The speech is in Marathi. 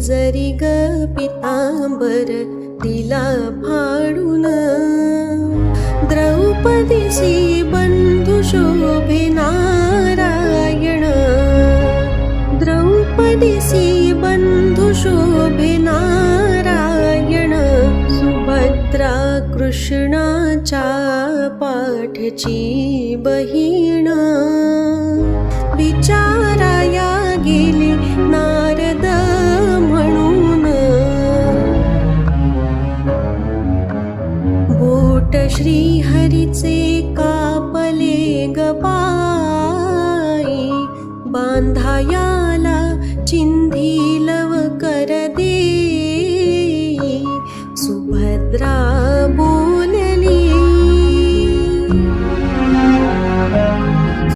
जरी ग पितांबर तिला फाडून द्रौपदीसी बंधू शोभे नारायण. द्रौपदीसी बंधू शोभे नारायण. सुभद्रा कृष्णाच्या पाठची बहीण. बोट श्रीहरीचे कापले गपाई बांधायाला चिंधी लव कर दे सुभद्रा